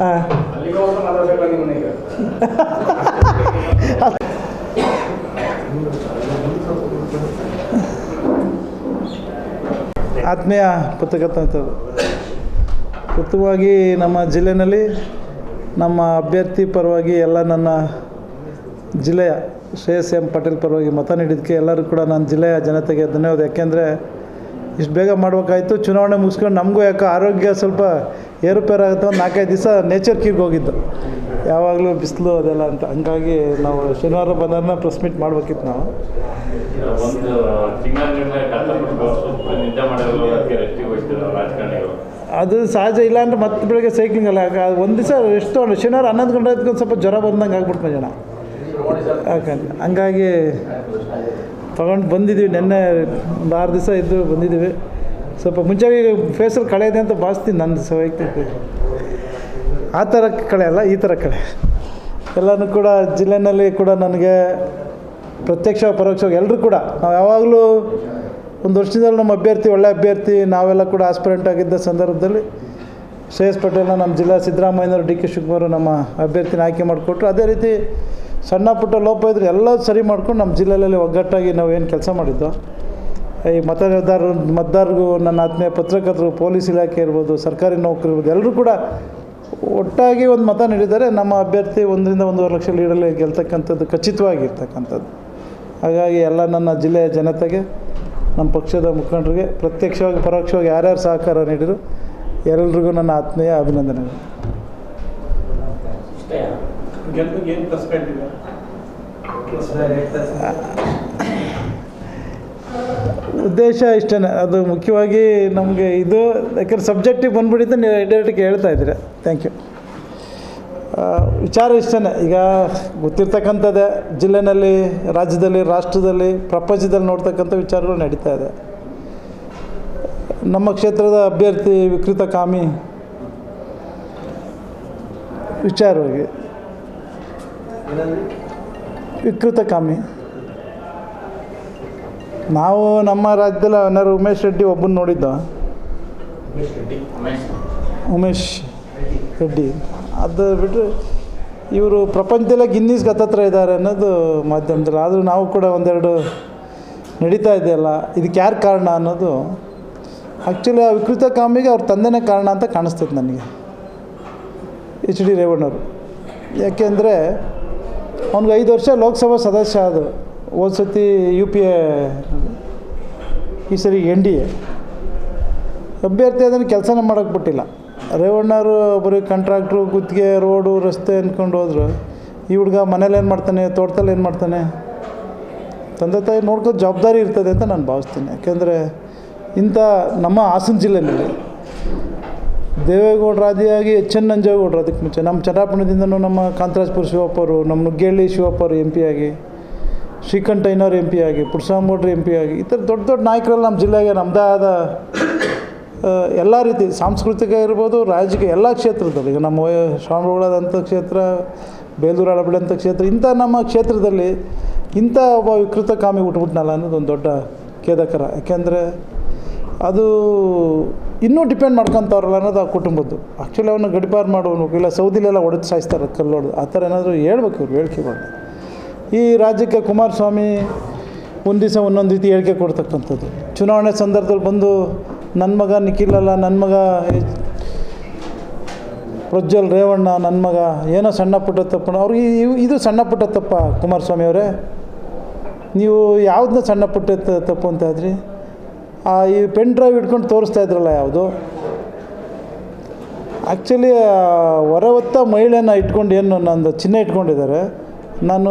ಹಾಂ ಆತ್ಮೀಯ ಪತ್ರಕರ್ತರು ಪ್ರಥಮವಾಗಿ ನಮ್ಮ ಜಿಲ್ಲೆಯಲ್ಲಿ ನಮ್ಮ ಅಭ್ಯರ್ಥಿ ಪರವಾಗಿ ಎಲ್ಲ ನನ್ನ ಜಿಲ್ಲೆಯ ಶ್ರೇಯಸ್ ಎಂ ಪಟೇಲ್ ಪರವಾಗಿ ಮತ ನೀಡಿದ್ದಕ್ಕೆ ಎಲ್ಲರೂ ಕೂಡ ನನ್ನ ಜಿಲ್ಲೆಯ ಜನತೆಗೆ ಧನ್ಯವಾದ. ಯಾಕೆಂದರೆ ಇಷ್ಟು ಬೇಗ ಮಾಡ್ಬೇಕಾಯ್ತು. ಚುನಾವಣೆ ಮುಗಿಸ್ಕೊಂಡು ನಮಗೂ ಯಾಕೆ ಆರೋಗ್ಯ ಸ್ವಲ್ಪ ಏರುಪೇರಾಗುತ್ತೆ ಒಂದು ನಾಲ್ಕೈದು ದಿವಸ ನೇಚರ್ ಕೀರ್ಗೆ ಹೋಗಿದ್ದು. ಯಾವಾಗಲೂ ಬಿಸಿಲು ಅದೆಲ್ಲ ಅಂತ. ಹಂಗಾಗಿ ನಾವು ಶನಿವಾರ ಬಂದಾಗ ಪ್ರೆಸ್ ಮೀಟ್ ಮಾಡಬೇಕಿತ್ತು ನಾವು. ಅದು ಸಹಜ ಇಲ್ಲ ಅಂದ್ರೆ ಮತ್ತೆ ಬೆಳಗ್ಗೆ ಸೈಕ್ಲಿಂಗ್ ಅಲ್ಲ. ಒಂದು ದಿವಸ ಎಷ್ಟು ತೊಗೊಂಡು ಶನಿವಾರ ಹನ್ನೊಂದು ಗಂಟೆ ಆಯ್ತು ಒಂದು ಸ್ವಲ್ಪ ಜ್ವರ ಬಂದಂಗೆ ಆಗ್ಬಿಡ್ತು ಜನ ಯಾಕಂದ್ರೆ ಹಂಗಾಗಿ ತೊಗೊಂಡು ಬಂದಿದ್ದೀವಿ ನಿನ್ನೆ ಒಂದು ಆರು ದಿವಸ ಇದ್ದು ಬಂದಿದ್ದೀವಿ. ಸ್ವಲ್ಪ ಮುಂಚೆ ಫೇಸಲ್ಲಿ ಕಳೆ ಇದೆ ಅಂತ ಭಾವಿಸ್ತೀನಿ ನನ್ನ ಸ ವೈಯಕ್ತಿಕ ಆ ಥರ ಕಳೆ ಅಲ್ಲ, ಈ ಥರ ಕಳೆ. ಎಲ್ಲನೂ ಕೂಡ ಜಿಲ್ಲೆನಲ್ಲಿ ಕೂಡ ನನಗೆ ಪ್ರತ್ಯಕ್ಷ ಪರೋಕ್ಷವಾಗಿ ಎಲ್ಲರೂ ಕೂಡ, ನಾವು ಯಾವಾಗಲೂ ಒಂದು ವರ್ಷದಲ್ಲಿ ನಮ್ಮ ಅಭ್ಯರ್ಥಿ, ಒಳ್ಳೆ ಅಭ್ಯರ್ಥಿ, ನಾವೆಲ್ಲ ಕೂಡ ಆಸ್ಪಿರೆಂಟ್ ಆಗಿದ್ದ ಸಂದರ್ಭದಲ್ಲಿ ಶ್ರೇಯಸ್ ಪಟೇಲ್ನ ನಮ್ಮ ಜಿಲ್ಲಾ ಸಿದ್ದರಾಮಯ್ಯನವರು, ಡಿ ಕೆ ಶಿವಕುಮಾರ್ ನಮ್ಮ ಅಭ್ಯರ್ಥಿನ ಆಯ್ಕೆ ಮಾಡಿಕೊಟ್ರು. ಅದೇ ರೀತಿ ಸಣ್ಣ ಪುಟ್ಟ ಲೋಪ ಇದ್ದರೆ ಎಲ್ಲ ಸರಿ ಮಾಡ್ಕೊಂಡು ನಮ್ಮ ಜಿಲ್ಲೆಯಲ್ಲಿ ಒಗ್ಗಟ್ಟಾಗಿ ನಾವು ಏನು ಕೆಲಸ ಮಾಡಿದ್ದು? ಈ ಮತದಾರರು, ಮತದಾರರಿಗೂ ನನ್ನ ಆತ್ಮೀಯ ಪತ್ರಕರ್ತರು, ಪೊಲೀಸ್ ಇಲಾಖೆ ಇರ್ಬೋದು, ಸರ್ಕಾರಿ ನೌಕರಿ ಇರ್ಬೋದು, ಎಲ್ಲರೂ ಕೂಡ ಒಟ್ಟಾಗಿ ಒಂದು ಮತ ನೀಡಿದ್ದಾರೆ. ನಮ್ಮ ಅಭ್ಯರ್ಥಿ ಒಂದರಿಂದ ಒಂದೂವರೆ ಲಕ್ಷ ಲೀಡಲ್ಲಿ ಗೆಲ್ತಕ್ಕಂಥದ್ದು ಖಚಿತವಾಗಿರ್ತಕ್ಕಂಥದ್ದು. ಹಾಗಾಗಿ ಎಲ್ಲ ನನ್ನ ಜಿಲ್ಲೆಯ ಜನತೆಗೆ, ನಮ್ಮ ಪಕ್ಷದ ಮುಖಂಡರಿಗೆ ಪ್ರತ್ಯಕ್ಷವಾಗಿ, ಪರೋಕ್ಷವಾಗಿ ಯಾರ್ಯಾರು ಸಹಕಾರ ನೀಡಿದರು, ಎಲ್ರಿಗೂ ನನ್ನ ಆತ್ಮೀಯ ಅಭಿನಂದನೆಗಳು. ಉದ್ದೇಶ ಇಷ್ಟೇ ಅದು ಮುಖ್ಯವಾಗಿ ನಮಗೆ ಇದು, ಯಾಕಂದ್ರೆ ಸಬ್ಜೆಕ್ಟಿಗೆ ಬಂದ್ಬಿಟ್ಟಿದ್ದು ನೀವು ಡೈರೆಕ್ಟ್ ಹೇಳ್ತಾ ಇದ್ದೀರಾ. ಥ್ಯಾಂಕ್ ಯು ವಿಚಾರ ಇಷ್ಟೇ ಈಗ ಗೊತ್ತಿರ್ತಕ್ಕಂಥದ್ದೇ, ಜಿಲ್ಲೆನಲ್ಲಿ, ರಾಜ್ಯದಲ್ಲಿ, ರಾಷ್ಟ್ರದಲ್ಲಿ, ಪ್ರಪಂಚದಲ್ಲಿ ನೋಡ್ತಕ್ಕಂಥ ವಿಚಾರಗಳು ನಡೀತಾ ಇದೆ. ನಮ್ಮ ಕ್ಷೇತ್ರದ ಅಭ್ಯರ್ಥಿ ವಿಕೃತ ಕಾಮಿ ವಿಚಾರವಾಗಿ. ವಿಕೃತ ಕಾಮಿ ನಾವು ನಮ್ಮ ರಾಜ್ಯದಲ್ಲಿ ಏನಾದ್ರು ಉಮೇಶ್ ರೆಡ್ಡಿ ಒಬ್ಬನ ನೋಡಿದ್ದ. ಉಮೇಶ್ ಉಮೇಶ್. ರೆಡ್ಡಿ. ಅದು ಬಿಟ್ಟರೆ ಇವರು ಪ್ರಪಂಚದಲ್ಲ ಗಿನ್ನಿಸ್ ಗತ್ತತ್ರ ಇದ್ದಾರೆ ಅನ್ನೋದು ಮಾಧ್ಯಮದಲ್ಲಿ. ಆದರೂ ನಾವು ಕೂಡ ಒಂದೆರಡು ನಡೀತಾ ಇದೆಯಲ್ಲ ಇದಕ್ಕೆ ಯಾರು ಕಾರಣ ಅನ್ನೋದು ಆ್ಯಕ್ಚುಲಿ ಆ ವಿಕೃತ ಕಾಮಿಗೆ ಅವ್ರ ತಂದೆನೇ ಕಾರಣ ಅಂತ ಕಾಣಿಸ್ತದೆ ನನಗೆ. ಎಚ್ ಡಿ ರೇವಣ್ಣವರು. ಯಾಕೆಂದರೆ ಅವ್ನಿಗೆ ಐದು ವರ್ಷ ಲೋಕಸಭಾ ಸದಸ್ಯ ಅದು ಹೋದ ಸತಿ ಯು ಪಿ ಎ ಈ ಸರಿ ಎನ್ ಡಿ ಎ ಅಭ್ಯರ್ಥಿ ಅದನ್ನು ಕೆಲಸನ ಮಾಡೋಕ್ಕೆ ಬಿಟ್ಟಿಲ್ಲ. ರೇವಣ್ಣವರು ಬರೀ ಕಾಂಟ್ರಾಕ್ಟ್ರು ಗುತ್ತಿಗೆ ರೋಡು ರಸ್ತೆ ಅಂದ್ಕೊಂಡು ಹೋದ್ರು. ಈ ಹುಡುಗ ಮನೇಲಿ ಏನು ಮಾಡ್ತಾನೆ, ತೋಟದಲ್ಲಿ ಏನು ಮಾಡ್ತಾನೆ? ತಂದೆ ತಾಯಿ ನೋಡ್ಕೋ ಜವಾಬ್ದಾರಿ ಇರ್ತದೆ ಅಂತ ನಾನು ಭಾವಿಸ್ತೀನಿ. ಯಾಕೆಂದರೆ ಇಂಥ ನಮ್ಮ ಹಾಸನ ಜಿಲ್ಲೆಯಲ್ಲಿ ದೇವೇಗೌಡರ ಆದಿಯಾಗಿ ಎಚ್ ಎನ್ ನಂಜೇಗೌಡರು ಅದಕ್ಕೆ ಮುಂಚೆ. ನಮ್ಮ ಚನ್ನಪಟ್ಟಣದಿಂದನೂ ನಮ್ಮ ಕಾಂತರಾಜ್ಪುರ ಶಿವಪ್ಪರು, ನಮ್ಮ ನುಗ್ಗೇಳಿ ಶಿವಪ್ಪರು ಎಂ ಪಿ ಆಗಿ ಶ್ರೀಕಂಠಯ್ಯನವ್ರು ಎಂ ಪಿ ಆಗಿ ಪುರುಷಾಮಗೌಡ್ರು ಎಂ ಪಿ ಆಗಿ, ಈ ಥರ ದೊಡ್ಡ ದೊಡ್ಡ ನಾಯಕರೆಲ್ಲ ನಮ್ಮ ಜಿಲ್ಲೆಗೆ ನಮ್ಮದೇ ಆದ ಎಲ್ಲ ರೀತಿ ಸಾಂಸ್ಕೃತಿಕ ಇರ್ಬೋದು, ರಾಜಕೀಯ ಎಲ್ಲ ಕ್ಷೇತ್ರದಲ್ಲಿ. ಈಗ ನಮ್ಮ ಶ್ರವಣಬೆಳಗೊಳದಂಥ ಕ್ಷೇತ್ರ, ಬೇಲೂರು ಹಳಬಳ್ಳಂಥ ಕ್ಷೇತ್ರ, ಇಂಥ ನಮ್ಮ ಕ್ಷೇತ್ರದಲ್ಲಿ ಇಂಥ ಒಬ್ಬ ವಿಕೃತ ಕಾಮಿ ಹುಟ್ಬಿಟ್ನಲ್ಲ ಅನ್ನೋದು ಒಂದು ದೊಡ್ಡ ಖೇದಕರ. ಯಾಕೆಂದರೆ ಅದು ಇನ್ನೂ ಡಿಪೆಂಡ್ ಮಾಡ್ಕೊತವ್ರಲ್ಲ ಅನ್ನೋದು ಆ ಕುಟುಂಬದ್ದು. ಆ್ಯಕ್ಚುಲಿ ಅವನ್ನ ಗಡಿಪಾರು ಮಾಡೋನು ಇಲ್ಲ ಸೌದಿಲೆಲ್ಲ ಒಡೆದು ಸಾಯಿಸ್ತಾರೆ ಕಲ್ಲೊಡೆದು ಆ ಥರ ಏನಾದರೂ ಹೇಳ್ಬೇಕು ಇವ್ರು ಹೇಳಿಕೆಗಳನ್ನ ಈ ರಾಜ್ಯಕ್ಕೆ ಕುಮಾರಸ್ವಾಮಿ ಒಂದು ದಿವಸ ಒಂದೊಂದು ರೀತಿ ಹೇಳಿಕೆ ಕೊಡ್ತಕ್ಕಂಥದ್ದು. ಚುನಾವಣೆ ಸಂದರ್ಭದಲ್ಲಿ ಬಂದು ನನ್ನ ಮಗ ನಿಖಿಲ್ ಅಲ್ಲ ನನ್ನ ಮಗ ಪ್ರಜ್ವಲ್ ರೇವಣ್ಣ ನನ್ನ ಮಗ ಏನೋ ಸಣ್ಣ ಪುಟ್ಟ ತಪ್ಪು ಅವ್ರಿಗೆ ಇದು ಸಣ್ಣ ಪುಟ್ಟ ತಪ್ಪ ಕುಮಾರಸ್ವಾಮಿ ಅವರೇ ನೀವು ಯಾವುದನ್ನ ಸಣ್ಣ ಪುಟ್ಟ ತಪ್ಪು ಅಂತ ಇದ್ರಿ ಆ ಈ ಪೆನ್ ಡ್ರೈವ್ ಇಟ್ಕೊಂಡು ತೋರಿಸ್ತಾ ಇದ್ರಲ್ಲ ಯಾವುದು? ಆ್ಯಕ್ಚುಲಿ ಹೊತ್ತ ಮಹಿಳೆನ ಇಟ್ಕೊಂಡು ಏನು ನಂದು ಚಿಹ್ನೆ ಇಟ್ಕೊಂಡಿದ್ದಾರೆ. ನಾನು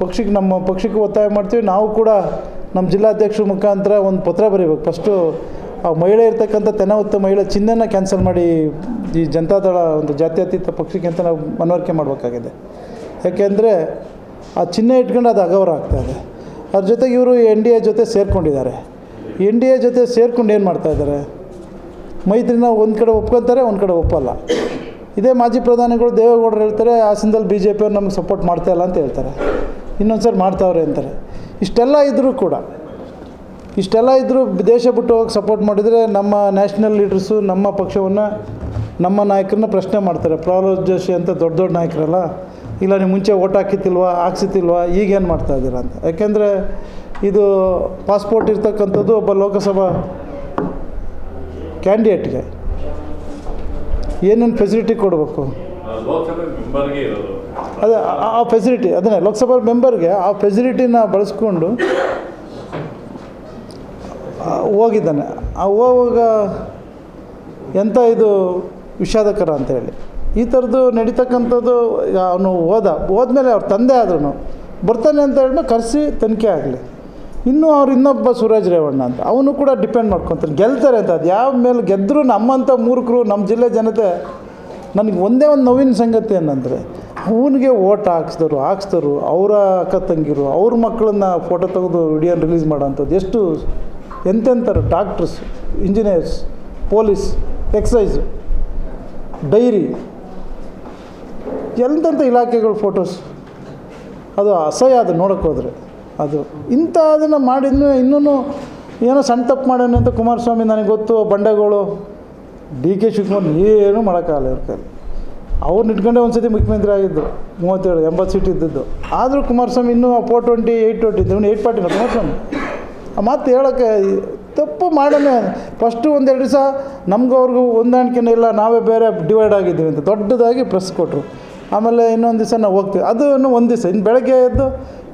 ಪಕ್ಷಕ್ಕೆ ನಮ್ಮ ಪಕ್ಷಕ್ಕೆ ಒತ್ತಾಯ ಮಾಡ್ತೀವಿ. ನಾವು ಕೂಡ ನಮ್ಮ ಜಿಲ್ಲಾಧ್ಯಕ್ಷರ ಮುಖಾಂತರ ಒಂದು ಪತ್ರ ಬರೀಬೇಕು. ಫಸ್ಟು ಆ ಮಹಿಳೆ ಇರ್ತಕ್ಕಂಥ ತೆನವತ್ತ ಮಹಿಳೆ ಚಿಹ್ನೆನ ಕ್ಯಾನ್ಸಲ್ ಮಾಡಿ ಈ ಜನತಾದಳ ಒಂದು ಜಾತ್ಯತೀತ ಪಕ್ಷಕ್ಕೆ ಅಂತ ನಾವು ಮನವರಿಕೆ ಮಾಡಬೇಕಾಗಿದೆ. ಯಾಕೆಂದರೆ ಆ ಚಿಹ್ನೆ ಇಟ್ಕೊಂಡು ಅದು ಅಗೌರ ಆಗ್ತಾಯಿದೆ ಅದ್ರ ಜೊತೆಗೆ ಇವರು ಎನ್ ಡಿ ಎ ಜೊತೆ ಸೇರಿಕೊಂಡಿದ್ದಾರೆ. ಎನ್ ಡಿ ಎ ಜೊತೆ ಸೇರ್ಕೊಂಡು ಏನು ಮಾಡ್ತಾ ಇದ್ದಾರೆ? ಮೈತ್ರಿನ ಒಂದು ಕಡೆ ಒಪ್ಕೊತಾರೆ, ಒಂದು ಕಡೆ ಒಪ್ಪಲ್ಲ. ಇದೇ ಮಾಜಿ ಪ್ರಧಾನಿಗಳು ದೇವೇಗೌಡರು ಹೇಳ್ತಾರೆ ಹಾಸನದಲ್ಲಿ ಬಿ ಜೆ ಪಿಯವ್ರು ನಮ್ಗೆ ಸಪೋರ್ಟ್ ಮಾಡ್ತಾ ಇಲ್ಲ ಅಂತ ಹೇಳ್ತಾರೆ. ಇನ್ನೊಂದು ಸರಿ ಮಾಡ್ತಾವ್ರೆ ಅಂತಾರೆ. ಇಷ್ಟೆಲ್ಲ ಇದ್ದರೂ ಕೂಡ, ಇಷ್ಟೆಲ್ಲ ಇದ್ದರೂ ದೇಶ ಬಿಟ್ಟು ಹೋಗಿ ಸಪೋರ್ಟ್ ಮಾಡಿದರೆ ನಮ್ಮ ನ್ಯಾಷನಲ್ ಲೀಡರ್ಸು ನಮ್ಮ ಪಕ್ಷವನ್ನು, ನಮ್ಮ ನಾಯಕರನ್ನ ಪ್ರಶ್ನೆ ಮಾಡ್ತಾರೆ. ಪ್ರಹ್ಲಾದ್ ಜೋಶಿ ಅಂತ ದೊಡ್ಡ ದೊಡ್ಡ ನಾಯಕರಲ್ಲ? ಇಲ್ಲ, ನೀವು ಮುಂಚೆ ಓಟ್ ಹಾಕಿತ್ತಿಲ್ವಾ, ಹಾಕ್ಸಿತ್ತಿಲ್ವಾ, ಈಗೇನು ಮಾಡ್ತಾ ಇದ್ದೀರಾ ಅಂತ. ಯಾಕೆಂದರೆ ಇದು ಪಾಸ್ಪೋರ್ಟ್ ಇರ್ತಕ್ಕಂಥದ್ದು ಒಬ್ಬ ಲೋಕಸಭಾ ಕ್ಯಾಂಡಿಡೇಟ್ಗೆ ಏನೇನು ಫೆಸಿಲಿಟಿ ಕೊಡಬೇಕು? ಅದೇ ಆ- ಫೆಸಿಲಿಟಿ ಅದನ್ನೇ ಲೋಕಸಭಾ ಮೆಂಬರ್ಗೆ ಆ ಫೆಸಿಲಿಟಿನ ಬಳಸ್ಕೊಂಡು ಹೋಗಿದ್ದಾನೆ. ಆ ಹೋಗುವಾಗ ಎಂಥ ಇದು ವಿಷಾದಕರ ಅಂತೇಳಿ ಈ ಥರದ್ದು ನಡೀತಕ್ಕಂಥದ್ದು ಅವನು ಹೋದ ಹೋದ್ಮೇಲೆ ಅವ್ರ ತಂದೆ ಆದ್ರೂ ಬರ್ತಾನೆ ಅಂತ ಹೇಳಿ ಕರೆಸಿ ತನಿಖೆ ಆಗಲಿ. ಇನ್ನೂ ಅವ್ರು ಇನ್ನೊಬ್ಬ ಸೂರಜ್ ರೇವಣ್ಣ ಅಂತ. ಅವನು ಕೂಡ ಡಿಪೆಂಡ್ ಮಾಡ್ಕೊತಾನೆ. ಗೆಲ್ತಾರೆ ಅಂತ. ಅದು ಯಾವ ಮೇಲೆ ಗೆದ್ದರೂ ನಮ್ಮಂಥ ಮೂರ್ಖರು, ನಮ್ಮ ಜಿಲ್ಲೆ ಜನತೆ ನನಗೆ ಒಂದೇ ಒಂದು ನೋವಿನ ಸಂಗತಿ ಏನಂದರೆ, ಅವನಿಗೆ ಓಟ್ ಹಾಕ್ಸಿದ್ರು ಹಾಕ್ಸಿದ್ರು ಅವರ ಅಕ್ಕ ತಂಗಿರು, ಅವ್ರ ಮಕ್ಕಳನ್ನ ಫೋಟೋ ತೆಗೆದು ವಿಡಿಯೋ ರಿಲೀಸ್ ಮಾಡೋಂಥದ್ದು. ಎಷ್ಟು ಎಂತೆಂಥರು doctors engineers police excise dairy ಎಂತೆಂಥ ಇಲಾಖೆಗಳ ಫೋಟೋಸ್ ಅದು ಅಸಹ್ಯ ಅದು ನೋಡೋಕ್ಕೋದ್ರೆ. ಅದು. ಇಂಥ ಅದನ್ನು ಮಾಡಿದ್ನು ಇನ್ನೂ ಏನೋ ಸಣ್ಣ ತಪ್ಪು ಮಾಡೋಣ ಅಂತ ಕುಮಾರಸ್ವಾಮಿ ನನಗೆ ಗೊತ್ತು ಬಂಡೆಗಳು. ಡಿ ಕೆ ಶಿವಕುಮಾರ್ ಏನೂ ಮಾಡೋಕ್ಕಾಗಲ್ಲ ಇವ್ರ ಕೈಲಿ. ಅವ್ರನ್ನ ಇಟ್ಕೊಂಡೆ ಒಂದು ಸತಿ ಮುಖ್ಯಮಂತ್ರಿ ಆಗಿದ್ದು, ಮೂವತ್ತೇಳು, ಎಂಬತ್ತು ಸೀಟ್ ಇದ್ದಿದ್ದು. ಆದರೂ ಕುಮಾರಸ್ವಾಮಿ ಇನ್ನೂ ಫೋರ್ ಟ್ವೆಂಟಿ ಏಯ್ಟ್ ಟ್ವೆಂಟಿ ಇದ್ದು ಏಯ್ಟ್ ಪಾರ್ಟಿನ ಕುಮಾರಸ್ವಾಮಿ. ಆ ಮಾತು ಹೇಳೋಕ್ಕೆ ತಪ್ಪು ಮಾಡೋಣ ಫಸ್ಟು ಒಂದೆರಡು ದಿವಸ ನಮಗೂ ಅವ್ರಿಗೂ ಹೊಂದಾಣಿಕೆನೇ ಇಲ್ಲ, ನಾವೇ ಬೇರೆ ಡಿವೈಡ್ ಆಗಿದ್ದೀವಿ ಅಂತ. ದೊಡ್ಡದಾಗಿ ಪ್ರೆಸ್ ಕೊಟ್ಟರು ಆಮೇಲೆ ಇನ್ನೊಂದು ದಿವಸ ನಾವು ಹೋಗ್ತೀವಿ. ಅದು ಇನ್ನೂ ಒಂದು ದಿವಸ. ಇನ್ನು ಬೆಳಗ್ಗೆ ಎದ್ದು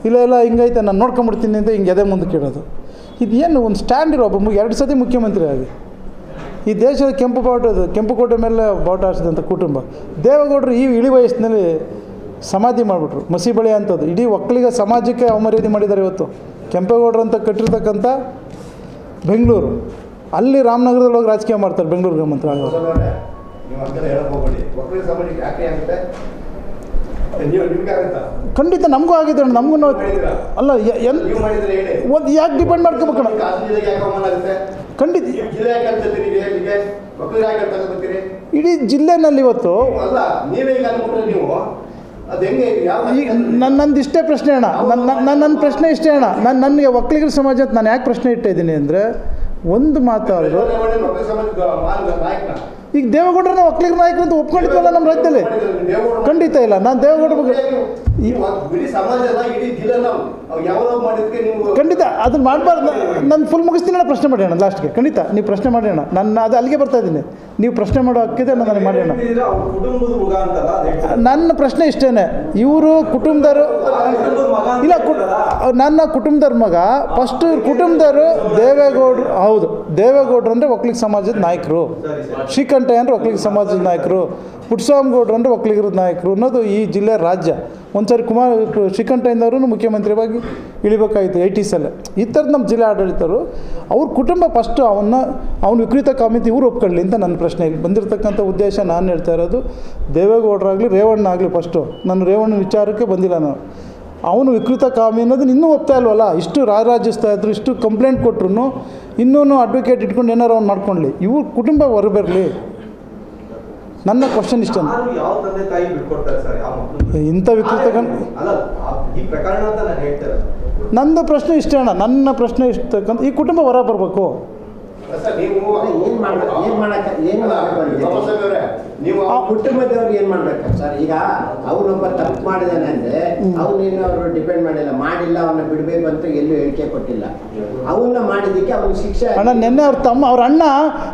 ಇಲ್ಲ ಇಲ್ಲ, ಹಿಂಗೈತೆ, ನಾನು ನೋಡ್ಕೊಂಬಿಡ್ತೀನಿ ಅಂತ ಹಿಂಗೆ ಎದೆ ಮುಂದೆ ಕೇಳೋದು. ಇದು ಏನು ಒಂದು ಸ್ಟ್ಯಾಂಡ್ ಇರೋ ಒಬ್ಬ ಎರಡು ಸತಿ ಮುಖ್ಯಮಂತ್ರಿ ಆಗಿ. ಈ ದೇಶದ ಕೆಂಪು ಬಾವುಟದ ಕೆಂಪು ಕೋಟೆ ಮೇಲೆ ಬಾವುಟ ಹಾರಿಸಿದಂಥ ಕುಟುಂಬ. ದೇವೇಗೌಡರು ಈ ಇಳಿ ವಯಸ್ಸಿನಲ್ಲಿ ಸಮಾಧಿ ಮಾಡಿಬಿಟ್ರು. ಮಸಿ ಬಳಿ ಅಂಥದ್ದು ಇಡೀ ಒಕ್ಕಲಿಗ ಸಮಾಜಕ್ಕೆ ಅವಮರ್ಯಾದೆ ಮಾಡಿದ್ದಾರೆ ಇವತ್ತು. ಕೆಂಪೇಗೌಡರು ಅಂತ ಕಟ್ಟಿರ್ತಕ್ಕಂಥ ಬೆಂಗಳೂರು. ಅಲ್ಲಿ ರಾಮನಗರದಲ್ಲಿ ಹೋಗಿ ರಾಜಕೀಯ ಮಾಡ್ತಾರೆ ಬೆಂಗಳೂರು ಗ್ರಾಮಾಂತರ ಖಂಡಿತ ನಮಗೂ ಆಗಿದೆ ಅಣ್ಣ ನಮಗೂ ನಾವು ಅಲ್ಲ ಒಂದು ಯಾಕೆ ಡಿಪೆಂಡ್ ಮಾಡ್ಕೋಬೇಕಣ್ಣ ಖಂಡಿತ. ಇಡೀ ಜಿಲ್ಲೆನಲ್ಲಿ ಇವತ್ತು ಈಗ ನನ್ನ ನಂದು ಇಷ್ಟೇ ಪ್ರಶ್ನೆ ಅಣ್ಣ. ನನ್ನ ನನ್ನ ನನ್ನ ಪ್ರಶ್ನೆ ಇಷ್ಟೇ ಅಣ್ಣ. ನಾನು ನನಗೆ ಒಕ್ಕಲಿಗರ ಸಮಾಜ ಅಂತ ನಾನು ಯಾಕೆ ಪ್ರಶ್ನೆ ಇಟ್ಟಿದ್ದೀನಿ ಅಂದರೆ ಒಂದು ಮಾತಾದ್ರು ಈಗ ದೇವೇಗೌಡರನ್ನ ಒಕ್ಕಲಿಗರ ನಾಯಕರು ಅಂತ ಒಪ್ಕೊಂಡಿದ್ವಲ್ಲ ನಮ್ಮ ರಾಜ್ಯದಲ್ಲಿ ಖಂಡಿತ ಇಲ್ಲ ನಾನು ದೇವೇಗೌಡ ಬಗ್ಗೆ ಖಂಡಿತ ಅದನ್ನ ಮಾಡಬಾರ್ದು. ನಾನು ಫುಲ್ ಮುಗಿಸ್ತೀನಿ ಪ್ರಶ್ನೆ ಮಾಡೋಣ ಲಾಸ್ಟ್ಗೆ ಖಂಡಿತ ನೀವು ಪ್ರಶ್ನೆ ಮಾಡೋಣ ನನ್ನ ಅದು ಅಲ್ಲಿಗೆ ಬರ್ತಾ ಇದ್ದೀನಿ. ನೀವು ಪ್ರಶ್ನೆ ಮಾಡೋ ಹಕ್ಕಿದೆ ನಾನು ಮಾಡೋಣ. ನನ್ನ ಪ್ರಶ್ನೆ ಇಷ್ಟೇನೆ. ಇವರು ಕುಟುಂಬದವರು ಇಲ್ಲ ನನ್ನ ಕುಟುಂಬದವ್ರ ಮಗ ಫಸ್ಟ್ ಕುಟುಂಬದವರು ದೇವೇಗೌಡರು ಹೌದು ದೇವೇಗೌಡರು ಅಂದರೆ ಒಕ್ಕಲಿಗ ಸಮಾಜದ ನಾಯಕರು. ಶ್ರೀಕಂಠಯ್ಯ ಅಂದರೆ ಒಕ್ಕಲಿಗ ಸಮಾಜದ ನಾಯಕರು. ಪುಟ್ಸ್ವಾಮಿಗೌಡರು ಅಂದರೆ ಒಕ್ಕಲಿಗರ ನಾಯಕರು ಅನ್ನೋದು ಈ ಜಿಲ್ಲೆ ರಾಜ್ಯ. ಒಂದ್ಸರಿ ಕುಮಾರ್ ಶ್ರೀಕಂಠಯ್ಯನವರು ಮುಖ್ಯಮಂತ್ರಿಯಾಗಿ ಇಳಿಬೇಕಾಗಿತ್ತು ಏಯ್ಟೀಸಲ್ಲೇ ಈ ಥರದ್ದು ನಮ್ಮ ಜಿಲ್ಲಾ ಆಡಳಿತರು ಅವ್ರ ಕುಟುಂಬ ಫಸ್ಟು ಅವನ್ನ, ಅವ್ನು ವಿಕೃತ ಕಾಮಿತಿ ಇವ್ರು ಒಪ್ಕೊಳ್ಳಿ ಅಂತ ನನ್ನ ಪ್ರಶ್ನೆ. ಇಲ್ಲಿ ಬಂದಿರತಕ್ಕಂಥ ಉದ್ದೇಶ ನಾನು ಹೇಳ್ತಾ ಇರೋದು, ದೇವೇಗೌಡರಾಗಲಿ ರೇವಣ್ಣ ಆಗಲಿ ಫಸ್ಟು ನಾನು ರೇವಣ್ಣ ವಿಚಾರಕ್ಕೆ ಬಂದಿಲ್ಲ ನಾನು. ಅವನು ವಿಕೃತ ಕಾಮಿ ಅನ್ನೋದನ್ನ ಇನ್ನೂ ಒಪ್ತಾ ಇಲ್ವಲ್ಲ? ಇಷ್ಟು ರಾರಾಜಿಸ್ತಾ ಇದ್ರು, ಇಷ್ಟು ಕಂಪ್ಲೇಂಟ್ ಕೊಟ್ರು ಇನ್ನೂ ಅಡ್ವೊಕೇಟ್ ಇಟ್ಕೊಂಡು ಏನಾರು ಅವ್ನು ಮಾಡ್ಕೊಳ್ಳಿ ಇವ್ರ ಕುಟುಂಬ ಹೊರಬರಲಿ. ನನ್ನ ಕ್ವಶನ್ ಇಷ್ಟ. ಯಾರು ಯಾವ ತಂದೆ ತಾಯಿ ಬಿಟ್ಕೊಡ್ತಾರೆ ಸರ್? ಯಾವ ಮಕ್ಕಳು ಇಂಥ ವಿಕೃತ ನನ್ನ ಅಲ್ಲ ಈ ಪ್ರಕರಣ ಅಂತ ನಾನು ಹೇಳ್ತಾರೆ ನಂದು ಪ್ರಶ್ನೆ ಇಷ್ಟೇ ಅಣ್ಣ. ನನ್ನ ಪ್ರಶ್ನೆ ಇಷ್ಟಕ್ಕಂತ ಈ ಕುಟುಂಬ ಹೊರ ಬರಬೇಕು. ಸರ್ ನೀವು ಕುಟುಂಬದವ್ರಿಗೆ ಏನ್ ಮಾಡ್ಬೇಕು? ಸರ್ ಈಗ ಅವನೊಬ್ಬ ತಪ್ಪು ಮಾಡಿದಾನೆ ಅಂದ್ರೆ ಅವನೇನು ಅವರು ಡಿಪೆಂಡ್ ಮಾಡಿಲ್ಲ ಮಾಡಿಲ್ಲ ಅವನ್ನ ಬಿಡ್ಬೇಕು ಅಂತ ಎಲ್ಲೂ ಹೇಳಿಕೆ ಕೊಟ್ಟಿಲ್ಲ. ಅವನ್ನ ಮಾಡಿದ್ದಕ್ಕೆ ಅವ್ನಿಗೆ ಶಿಕ್ಷೆ ಅಣ್ಣ ನಿನ್ನೆ ಅವ್ರ ತಮ್ಮ ಅವ್ರ ಅಣ್ಣ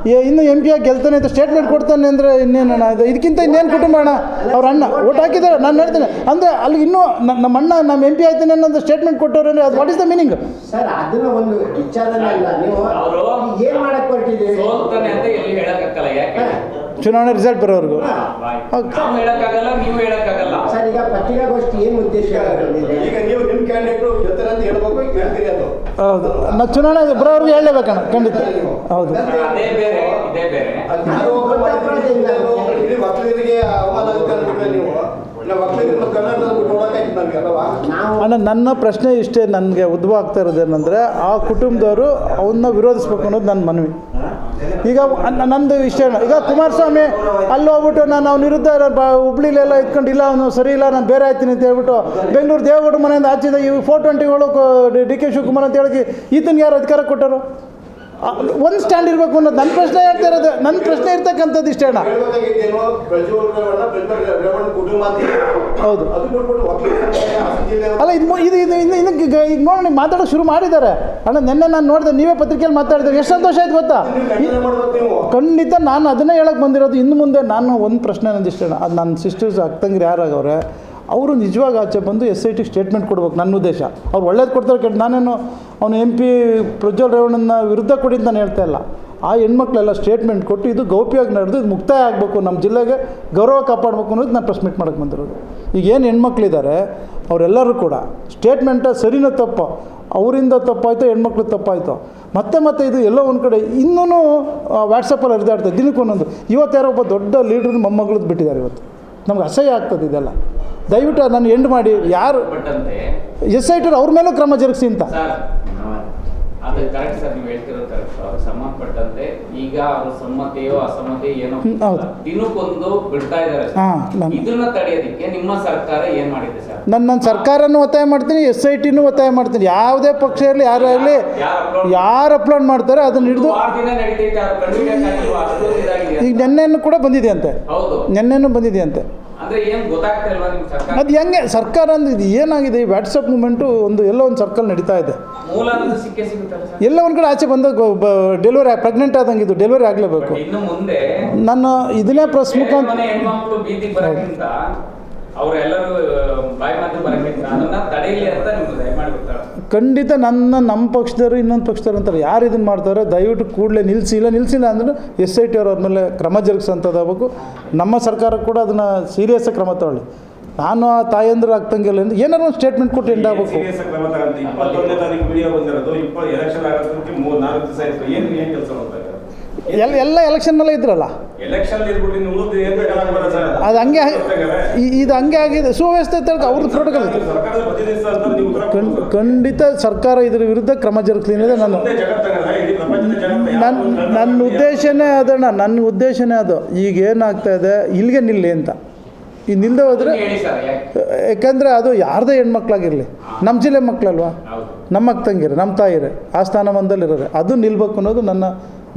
ಏ- ಇನ್ನು ಎಂ ಪಿ ಆಗಿ ಗೆಲ್ತಾನೆ ಅಂತ ಸ್ಟೇಟ್ಮೆಂಟ್ ಕೊಡ್ತಾನೆ ಅಂದ್ರೆ ಇನ್ನೇನು ಅಣ್ಣ? ಇದು ಇದಕ್ಕಿಂತ ಇನ್ನೇನು ಕುಟುಂಬ ಅಣ್ಣ? ಅವ್ರ ಅಣ್ಣ ಓಟ್ ಹಾಕಿದ್ದಾರೆ. ನಾನು ಹೇಳ್ತೇನೆ. ಅಂದ್ರೆ ಅಲ್ಲಿ ಇನ್ನೂ ನಮ್ಮ ಅಣ್ಣ ನಮ್ಮ ಎಂ ಪಿ ಆಯ್ತಾನೆ ಅನ್ನೋದು ಸ್ಟೇಟ್ಮೆಂಟ್ ಕೊಟ್ಟವ್ರೆ ಅದು what is the meaning sir ಅದನ್ನ ಒಂದು ವಿಚಾರನೇ ಅಲ್ಲ. ನೀವು ಏನ್ ಮಾಡಕ್ ಹೊರಟಿದ್ದೀರಿ? ಸೋಲ್ತಾನೆ ಅಂತ ಎಲ್ಲಿ ಹೇಳಕ್ಕಾಗಲ್ಲ ಯಾಕೆ? ಚುನಾವಣೆ ರಿಸಲ್ಟ್ ಬರೋವರೆಗೂ. ನಾವು ಹೇಳಕ್ಕಾಗಲ್ಲ ನೀವು ಹೇಳಕ್ಕಾಗಲ್ಲ. ಸರ್ ಈಗ ಪತ್ರಿಕಾಗೋಷ್ಠಿ ಏನ್ ಉದ್ದೇಶ ಈಗ ನೀವು ನಿಮ್ಮ ಕ್ಯಾಂಡಿಡೇಟ್ ಗೆಲ್ತಾರೆ ಅಂತ ಹೇಳ್ಬೇಕು ಈಗ ಹೌದು. ನಾವು ಚುನಾವಣೆ ಬರೋವರೆಗೂ ಹೇಳಬೇಕಣ್ಣ ಖಂಡಿತ. ಹೌದು. ಅಣ್ಣ ನನ್ನ ಪ್ರಶ್ನೆ ಇಷ್ಟೇ ನನಗೆ ಉದ್ಭವ ಆಗ್ತಾ ಇರೋದೇನೆಂದರೆ ಆ ಕುಟುಂಬದವರು ಅವನ್ನ ವಿರೋಧಿಸ್ಬೇಕು ಅನ್ನೋದು ನನ್ನ ಮನವಿ. ಈಗ ನಂದು ವಿಷಯ ಈಗ ಕುಮಾರಸ್ವಾಮಿ ಅಲ್ಲಿ ಹೋಗ್ಬಿಟ್ಟು ನಾನು ಅವ್ನ ವಿರುದ್ಧ ಬ ಹುಬ್ಳಿಲೆಲ್ಲ ಇಟ್ಕೊಂಡು ಇಲ್ಲ, ಅವನು ಸರಿ ಇಲ್ಲ, ನಾನು ಬೇರೆ ಆಯ್ತೀನಿ ಅಂತ ಹೇಳ್ಬಿಟ್ಟು ಬೆಂಗಳೂರು ದೇವೇಗೌಡ ಮನೆಯಿಂದ ಆಚಿದ ಈ ಫೋರ್ ಟ್ವೆಂಟಿಗಳು ಡಿ ಕೆ ಶಿವಕುಮಾರ್ ಅಂತ ಹೇಳಿ ಈತನಿಗೆ ಯಾರು ಅಧಿಕಾರ ಕೊಟ್ಟರು? ಒಂದು ಸ್ಟ್ಯಾಂಡ್ ಇರಬೇಕು ಅನ್ನೋದು ನನ್ನ ಪ್ರಶ್ನೆ ಹೇಳ್ತಾ ಇರೋದು ನನ್ನ ಪ್ರಶ್ನೆ ಇರ್ತಕ್ಕಂಥದ್ದು ಇಷ್ಟೇ. ಹೌದು. ಅಲ್ಲ ಇದು ಇದು ಇದು ಇನ್ನು ಇನ್ನು ಈಗ ಈಗ ನೋಡಿ ಮಾತಾಡೋಕೆ ಶುರು ಮಾಡಿದ್ದಾರೆ. ಅಣ್ಣ ನಿನ್ನೆ ನಾನು ನೋಡಿದೆ ನೀವೇ ಪತ್ರಿಕೆಯಲ್ಲಿ ಮಾತಾಡಿದ್ರೆ ಎಷ್ಟು ಸಂತೋಷ ಆಯ್ತು ಗೊತ್ತಾ? ಖಂಡಿತ ನಾನು ಅದನ್ನೇ ಹೇಳಕ್ಕೆ ಬಂದಿರೋದು. ಇನ್ನು ಮುಂದೆ ನಾನು ಒಂದು ಪ್ರಶ್ನೆ ನಂದಿಷ್ಟೇ ಅದು ನನ್ನ ಸಿಸ್ಟರ್ಸ್ ಅಕ್ಕಂಗಿರು ಯಾರಾಗವ್ರೆ ಅವರು ನಿಜವಾಗಿ ಆಚೆ ಬಂದು ಎಸ್ ಐ ಟಿ ಸ್ಟೇಟ್ಮೆಂಟ್ ಕೊಡ್ಬೇಕು ನನ್ನ ಉದ್ದೇಶ. ಅವ್ರು ಒಳ್ಳೇದು ಕೊಡ್ತಾರೆ ಕೆಟ್ಟ ನಾನೇನು ಅವನು ಎಂ ಪಿ ಪ್ರಜ್ವಲ್ ರೇವಣ್ಣನ ವಿರುದ್ಧ ಕೊಡಿ ಅಂತ ನಾನು ಹೇಳ್ತಾ ಇಲ್ಲ. ಆ ಹೆಣ್ಮಕ್ಳೆಲ್ಲ ಸ್ಟೇಟ್ಮೆಂಟ್ ಕೊಟ್ಟು ಇದು ಗೌಪ್ಯವಾಗಿ ನಡೆದು ಇದು ಮುಕ್ತಾಯ ಆಗಬೇಕು, ನಮ್ಮ ಜಿಲ್ಲೆಗೆ ಗೌರವ ಕಾಪಾಡಬೇಕು ಅನ್ನೋದು ನಾನು ಪ್ರೆಸ್ ಮಾಡೋಕ್ಕೆ ಬಂದಿರೋದು. ಈಗ ಏನು ಹೆಣ್ಮಕ್ಳಿದ್ದಾರೆ ಅವರೆಲ್ಲರೂ ಕೂಡ ಸ್ಟೇಟ್ಮೆಂಟ ಸರಿನೋ ತಪ್ಪು? ಅವರಿಂದ ತಪ್ಪಾಯಿತು, ಹೆಣ್ಮಕ್ಳು ತಪ್ಪಾಯಿತು? ಮತ್ತೆ ಮತ್ತೆ ಇದು ಎಲ್ಲೋ ಒಂದು ಕಡೆ ಇನ್ನೂ ವಾಟ್ಸಪ್ಪಲ್ಲಿ ಹರಿದಾಡ್ತದೆ ದಿನಕ್ಕೆ ಒಂದೊಂದು ಇವತ್ತು ಯಾರೋ ಒಬ್ಬ ದೊಡ್ಡ ಲೀಡ್ರ್ ಮೊಮ್ಮಗಳದ್ದು ಬಿಟ್ಟಿದ್ದಾರೆ ಇವತ್ತು. ನಮ್ಗೆ ಅಸಹ್ಯ ಆಗ್ತದೆ ಇದೆಲ್ಲ. ದಯವಿಟ್ಟು ನಾನು ಎಂಡ್ ಮಾಡಿ. ಯಾರು ಎಸ್ ಐ ಟಿ ಅವ್ರ ಮೇಲೂ ಕ್ರಮ ಜರುಗಿಸಿ ಅಂತ. ಅದು ಕರೆಕ್ಟ್ ಸರ್ ನೀವು ಹೇಳ್ತಿರೋದು ಕರೆಕ್ಟ್ ಅವ್ರಿಗೆ ಸಂಬಂಧಪಟ್ಟಂತೆ ಈಗ ಅವ್ರ ಸಮ್ಮತಿಯೋ ಅಸಮ್ಮತಿಯೋ ಏನೋ ಹ್ಮ್, ಹೌದು. ದಿನಕ್ಕೊಂದು ಬಿಡ್ತಾ ಇದ್ದಾರೆ ಇದನ್ನ ತಡೆಯೋದಕ್ಕೆ ನಿಮ್ಮ ಸರ್ಕಾರ ಏನ್ ಮಾಡಿದೆ ಸರ್? ನಾನು ನನ್ನ ಸರ್ಕಾರನೂ ಒತ್ತಾಯ ಮಾಡ್ತೀನಿ ಎಸ್ ಐ ಟಿನೂ ಒತ್ತಾಯ ಮಾಡ್ತೀನಿ. ಯಾವುದೇ ಪಕ್ಷ ಇರಲಿ ಯಾರೇ ಇರಲಿ ಯಾರು ಅಪ್ಲೋಡ್ ಮಾಡ್ತಾರೆ? ಅದನ್ನ ಹಿಡಿದು ಈಗ ನೆನ್ನೆನೂ ಕೂಡ ಬಂದಿದೆ ಅಂತೆ. ನೆನ್ನೆನೂ ಬಂದಿದೆ ಅಂತೆ. ಅದು ಹೆಂಗೆ? ಸರ್ಕಾರ ಅಂದ್ರೆ ಇದು ಏನಾಗಿದೆ? ಈ ವಾಟ್ಸಪ್ ಮೂಮೆಂಟು ಒಂದು ಎಲ್ಲೋ ಒಂದು ಸರ್ಕಲ್ ನಡೀತಾ ಇದೆ. ಎಲ್ಲ ಒಂದು ಕಡೆ ಆಚೆ ಬಂದ ಡೆಲಿವರಿ ಪ್ರೆಗ್ನೆಂಟ್ ಆದಂಗೆ ಇದು ಡೆಲಿವರಿ ಆಗಲೇಬೇಕು. ನನ್ನ ಇದನ್ನೇ ಪ್ರೆಸ್ ಮುಖಾಂತರ ಅವರೆಲ್ಲರೂ ಬಾಯಿ ಮಾತು ಬರಕ್ಕಿಂತ ಅದನ್ನ ತಡೆಯಲಿ ಅಂತ ನಿಮ್ಗೆ ದಯಮಾಡಿ ಗೊತ್ತಾಗ ಖಂಡಿತ ನನ್ನ, ನಮ್ಮ ಪಕ್ಷದವರು, ಇನ್ನೊಂದು ಪಕ್ಷದವ್ರು ಅಂತಾರೆ. ಯಾರು ಇದನ್ನು ಮಾಡ್ತಾರೆ ದಯವಿಟ್ಟು ಕೂಡಲೇ ನಿಲ್ಲಿಸಿ ಇಲ್ಲ ನಿಲ್ಲಿಸಿಲ್ಲ ಅಂದ್ರೆ ಎಸ್ ಐ ಟಿ ಅವ್ರ ಮೇಲೆ ಕ್ರಮ ಜರುಗಿಸೋಂಥದ್ದಾಗಬೇಕು. ನಮ್ಮ ಸರ್ಕಾರ ಕೂಡ ಅದನ್ನು ಸೀರಿಯಸ್ಸಾಗಿ ಕ್ರಮ ತಗೊಳ್ಳಿ. ನಾನು ಆ ತಾಯಂದ್ರು ಆಗ್ತಂಗಿಲ್ಲ ಅಂದ್ರೆ ಏನಾದ್ರು ಒಂದು ಸ್ಟೇಟ್ಮೆಂಟ್ ಕೊಟ್ಟು ಎಂಡ್ ಆಗಬೇಕು. ಇಪ್ಪತ್ತೊಂದನೇ ತಾರೀಕು ವಿಡಿಯೋ ಬಂದಿರೋದು ಎಲೆಕ್ಷನ್ ಆಗೋದಕ್ಕೆ ಮೂರು ನಾಲ್ಕು ದಿವಸ ಏನು, ಏನ್ ಕೆಲಸ ಮಾಡ್ತಾ ಇದ್ದಾರೆ ಎಲ್ಲ ಎಲ್ಲ ಎಲೆಕ್ಷನ್ನಲ್ಲೇ ಇದ್ರಲ್ಲ? ಅದು. ಹಂಗೆ ಈ- ಇದು ಹಂಗೆ ಆಗಿದೆ. ಸುವ್ಯವಸ್ಥೆ ತಳಕ ಅವ್ರದ್ದು ಪ್ರೋಟೋಕಾಲ್. ಖಂಡಿತ ಸರ್ಕಾರ ಇದ್ರ ವಿರುದ್ಧ ಕ್ರಮ ಜರುಗ್ತೀನಿ ನಾನು ನನ್ನ ನನ್ನ ಉದ್ದೇಶನೇ ಅದಣ್ಣ ನನ್ನ ಉದ್ದೇಶನೇ ಅದು. ಈಗ ಏನಾಗ್ತಾ ಇದೆ? ಇಲ್ಲಿಗೆ ನಿಲ್ಲಿ ಅಂತ. ಈ ನಿಲ್ಲದೆ ಹೋದ್ರೆ ಯಾಕಂದರೆ ಅದು ಯಾರದೇ ಹೆಣ್ಮಕ್ಳಾಗಿರಲಿ. ನಮ್ಮ ಜಿಲ್ಲೆ ಮಕ್ಕಳಲ್ವಾ? ನಮ್ಮ ಅಕ್ಕ ತಂಗಿರೆ ನಮ್ಮ ತಾಯಿರೇ ಆ ಸ್ಥಾನಮಾನದಲ್ಲಿರೋರೆ ಅದು ನಿಲ್ಬೇಕು ಅನ್ನೋದು ನನ್ನ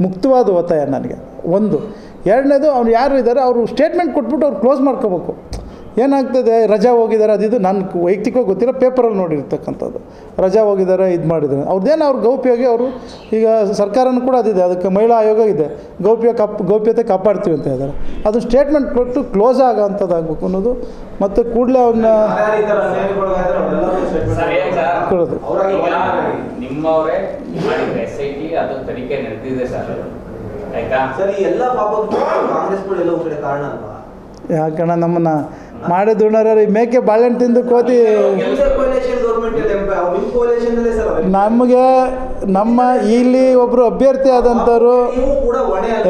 ಮುಕ್ತವಾದ ಒತ್ತಾಯ ನನಗೆ. ಒಂದು. ಎರಡನೇದು ಅವ್ರು ಯಾರು ಇದ್ದಾರೆ ಅವರು ಸ್ಟೇಟ್ಮೆಂಟ್ ಕೊಟ್ಬಿಟ್ಟು ಅವ್ರು ಕ್ಲೋಸ್ ಮಾಡ್ಕೋಬೇಕು. ಏನಾಗ್ತದೆ? ರಜಾ ಹೋಗಿದ್ದಾರೆ ಅದಿದು ನನ್ನ ವೈಯಕ್ತಿಕವಾಗಿ ಗೊತ್ತಿರೋ ಪೇಪರಲ್ಲಿ ನೋಡಿರ್ತಕ್ಕಂಥದ್ದು. ರಜಾ ಹೋಗಿದ್ದಾರೆ ಇದು ಮಾಡಿದ್ದಾರೆ ಅವ್ರದ್ದೇನು ಅವ್ರು ಗೌಪ್ಯವಾಗಿ ಅವರು ಈಗ ಸರ್ಕಾರನೂ ಕೂಡ ಅದಿದೆ ಅದಕ್ಕೆ ಮಹಿಳಾ ಆಯೋಗ ಇದೆ. ಗೌಪ್ಯ ಕಾಪ್ ಗೌಪ್ಯತೆ ಕಾಪಾಡ್ತೀವಿ ಅಂತ ಇದ್ದಾರೆ ಅದು ಸ್ಟೇಟ್ಮೆಂಟ್ ಕೊಟ್ಟು ಕ್ಲೋಸ್ ಆಗೋಂಥದ್ದಾಗಬೇಕು ಅನ್ನೋದು ಮತ್ತು ಕೂಡಲೇ ಅವನ್ನ ಕೊಡೋದು. ಅದು ಯಾಕಣ್ಣ ನಮ್ಮನ್ನ ಮಾಡಿದ ಉಣ್ಣಾರ ಈ ಮೇಕೆ ಬಾಳೆಹಣ್ಣು ತಿಂದು ಕೋತಿ ನಮಗೆ ನಮ್ಮ ಇಲ್ಲಿ ಒಬ್ಬರು ಅಭ್ಯರ್ಥಿ ಆದಂಥವ್ರು